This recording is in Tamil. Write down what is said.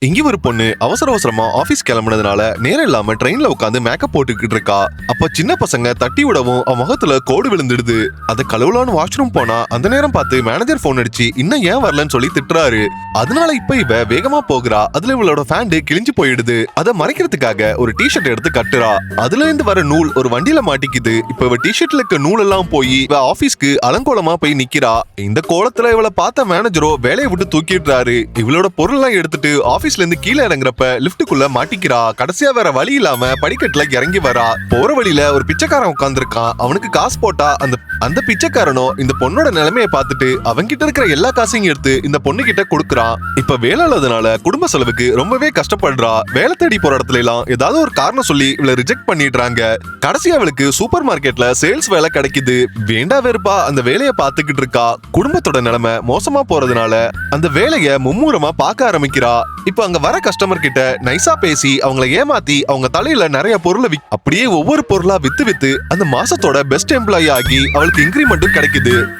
இங்க ஒரு பொண்ணு அவசர அவசரமா ஆபீஸ் கிளம்புனதுனால நேரம் இல்லாம ட்ரெயின்ல உட்காந்து மேக்கப் போட்டுக்கிட்டு இருக்கா. அப்ப சின்ன பசங்க தட்டி விடவும் அவன் முகத்துல கோடு விழுந்துடுது. அத கழுவலான்னு வாஷ்ரூம் போனா அந்த நேரம் பார்த்து மேனேஜர் போன் அடிச்சு இன்னும் ஏன் வரலன்னு சொல்லி திட்டுறாரு. அதனால இப்ப இவ வேகமா போகிறா. அதுல இவளோட ஃபேண்டு கிழிஞ்சு போயிடுது. அதை மறைக்கிறதுக்காக ஒரு டிஷர்ட் எடுத்து கட்டுறா. அதுல இருந்து வர நூல் ஒரு வண்டியில மாட்டிக்குது. இப்ப இவ டிஷர்ட்ல இருக்க நூல் எல்லாம் போய் இவ ஆபீஸ்க்கு அலங்கோலமா போய் நிக்கிறா. இந்த கோலத்துல இவளை பார்த்த மேனேஜரோ வேலையை விட்டு தூக்கிடுறாரு. இவளோட பொருள் எல்லாம் எடுத்துட்டு ஆபீஸ்ல இருந்து கீழே இறங்குறப்ப லிப்டுக்குள்ள மாட்டிக்கிறா. கடைசியா வேற வழி இல்லாம படிக்கட்டுல இறங்கி வரா. போற வழியில ஒரு பிச்சைக்காரன் உட்காந்துருக்கான் அவனுக்கு காசு போட்டா அந்த அந்த பிச்சைக்காரனோ இந்த பொண்ணோட நிலைமையை பார்த்துட்டு அவன்கிட்ட இருக்கிற எல்லா காசையும் எடுத்து இந்த பொண்ணு கிட்ட கொடுக்குறான் இப்ப வேலை இல்லாதனால குடும்ப செலவுக்கு ரொம்பவே கஷ்டப்படுறா. வேலை தேடி போற இடத்துல எல்லாம் ஏதாவது ஒரு காரணம் சொல்லி இவளை ரிஜெக்ட் பண்ணிடுறாங்க. கடைசி அவளுக்கு சூப்பர் மார்க்கெட்ல சேல்ஸ் வேலை கிடைக்குது. வேண்டா வெறுப்பா அந்த வேலையை பார்த்துக்கிட்டு இருக்கா. குடும்பத்தோட நிலைமை மோசமா போறதுனால அந்த வேலையை மும்முரமா பார்க்க ஆரம்பிக்கிறா. இப்ப அங்க வர கஸ்டமர் கிட்ட நைஸா பேசி அவங்கள ஏமாத்தி அவங்க தலையில நிறைய பொருளை அப்படியே ஒவ்வொரு பொருளா வித்து வித்து அந்த மாசத்தோட பெஸ்ட் எம்ப்ளாயி ஆகி அவளுக்கு இன்க்ரிமெண்ட்டும் கிடைக்குது.